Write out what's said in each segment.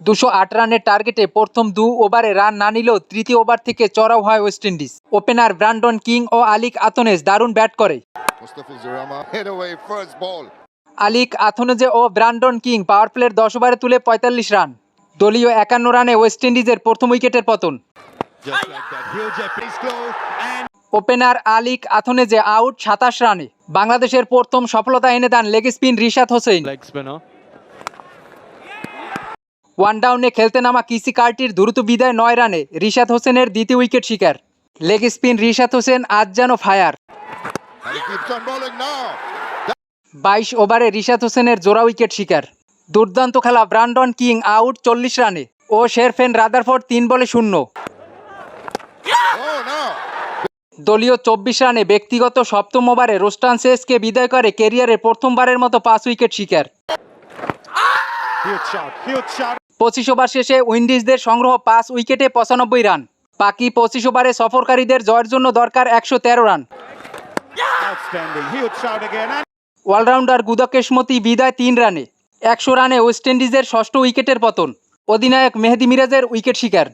দুশো আট রানের টার্গেটে প্রথম দু ওভারে রান না নিলেও তৃতীয় ওভার থেকে চড়াও হয় West Indies. Opener Brandon King ও আলিক আতনেজ দারুণ ব্যাট করে. আলিক আথনেজে ও ব্রান্ডন কিং পাওয়ার প্লের দশ ওভারে তুলে পঁয়তাল্লিশ রান। দলীয় একান্ন রানে ওয়েস্ট ইন্ডিজের প্রথম উইকেটের পতন। ওপেনার আলিক আথনেজে আউট সাতাশ রানে। বাংলাদেশের প্রথম সফলতা এনে দেন leg spin Rishad Hossain one ডাউনে খেলতে নামা কিসি কার্টির দ্রুত বিদায় নয় রানে রিশাদ হোসেনের দ্বিতীয় উইকেট শিকার। লেগ স্পিন রিশাদ হোসেন আজ যেন ফায়ার. বাইশ ওভারে রিশাদ হোসেনের জোড়া উইকেট শিকার। দুর্দান্ত খেলা ব্রান্ডন কিং আউট চল্লিশ রানে। ও শেরফেন রাদারফোর্ড তিন বলে শূন্য। Oh. দলীয় চব্বিশ রানে ব্যক্তিগত সপ্তম ওভারে রোস্টান শেষকে বিদায় করে কেরিয়ারের প্রথমবারের মতো পাঁচ উইকেট শিকার. পঁচিশ ওভার শেষে উইন্ডিজদের সংগ্রহ পাঁচ উইকেটে পঁচানব্বই রান। বাকি পঁচিশ ওভারে সফরকারীদের জয়ের জন্য দরকার একশো তেরো রান। অলরাউন্ডার গুদকেশমতি বিদায় তিন রানে। একশো রানে ওয়েস্ট ইন্ডিজের ষষ্ঠ উইকেটের পতন। অধিনায়ক মেহেদি মিরাজের উইকেট শিকার।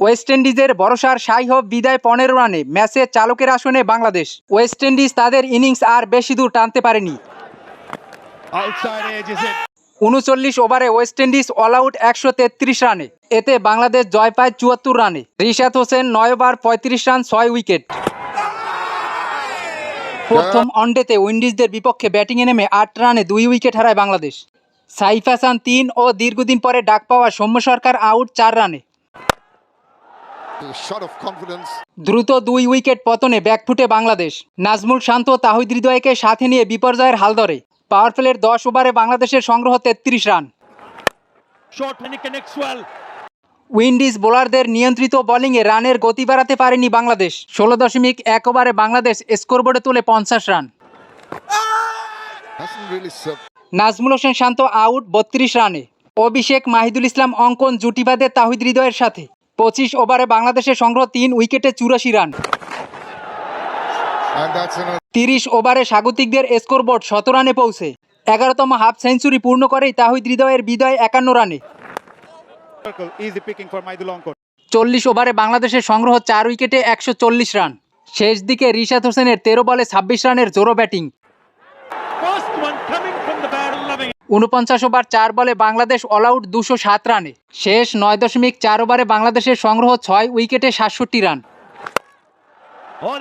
ওয়েস্ট ইন্ডিজের ভরসার সাই হব বিদায় পনেরো রানে ম্যাচে চালকের আসনে বাংলাদেশ। ওয়েস্ট ইন্ডিজ তাদের ইনিংস আর বেশি দূর টানতে পারেনি. উনচল্লিশ ওভারে ওয়েস্ট ইন্ডিজ অল আউট একশো তেত্রিশ রানে। এতে বাংলাদেশ জয় পায় চুয়াত্তর রানে। রিশাদ হোসেন নয় ওভার পঁয়ত্রিশ রান ছয় উইকেট। প্রথম ওয়ানডেতে উইন্ডিজদের বিপক্ষে ব্যাটিংয়ে নেমে আট রানে দুই উইকেট হারায় বাংলাদেশ। সাইফ হাসান তিন ও দীর্ঘদিন পরে ডাক পাওয়া সৌম্য সরকার আউট চার রানে। দ্রুত দুই উইকেট পতনে ব্যাকফুটে বাংলাদেশ। নাজমুল শান্ত তাহিদ হৃদয়কে সাথে নিয়ে বিপর্যয়ের হাল ধরে। পাওয়ার প্লের দশ ওভারে বাংলাদেশের সংগ্রহ তেত্রিশ রান. উইন্ডিজ বোলারদের নিয়ন্ত্রিত বোলিংয়ে রানের গতি বাড়াতে পারেনি বাংলাদেশ। ষোলো দশমিক এক ওভারে বাংলাদেশ স্কোরবোর্ডে তোলে পঞ্চাশ রান. নাজমুল হোসেন শান্ত আউট বত্রিশ রানে। অভিষেক মাহিদুল ইসলাম অঙ্কন জুটি বাঁধে তাহিদ হৃদয়ের সাথে। পঁচিশ ওভারে বাংলাদেশের সংগ্রহ তিন উইকেটে চুরাশি রান। তিরিশ ওভারে স্বাগতিকদের স্কোরবোর্ড শত রানে পৌঁছে। এগারোতম হাফ সেঞ্চুরি পূর্ণ করেই তাহিদ হৃদয়ের বিদয় একান্ন রানে. চল্লিশ ওভারে বাংলাদেশের সংগ্রহ চার উইকেটে একশো চল্লিশ রান। শেষ দিকে রিশাদ হোসেনের তেরো বলে ছাব্বিশ রানের জোরো ব্যাটিং। উনপঞ্চাশ ওভার চার বলে বাংলাদেশ অল আউট দুশো সাত রানে। শেষ নয় দশমিক চার ওভারে বাংলাদেশের সংগ্রহ ছয় উইকেটে সাতষট্টি রান। Oh.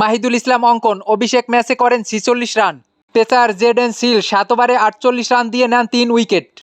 মাহিদুল ইসলাম অঙ্কন অভিষেক ম্যাচে করেন ছিচল্লিশ রান। পেসার জেডেন সিল সাত ওভারে আটচল্লিশ রান দিয়ে নেন তিন উইকেট।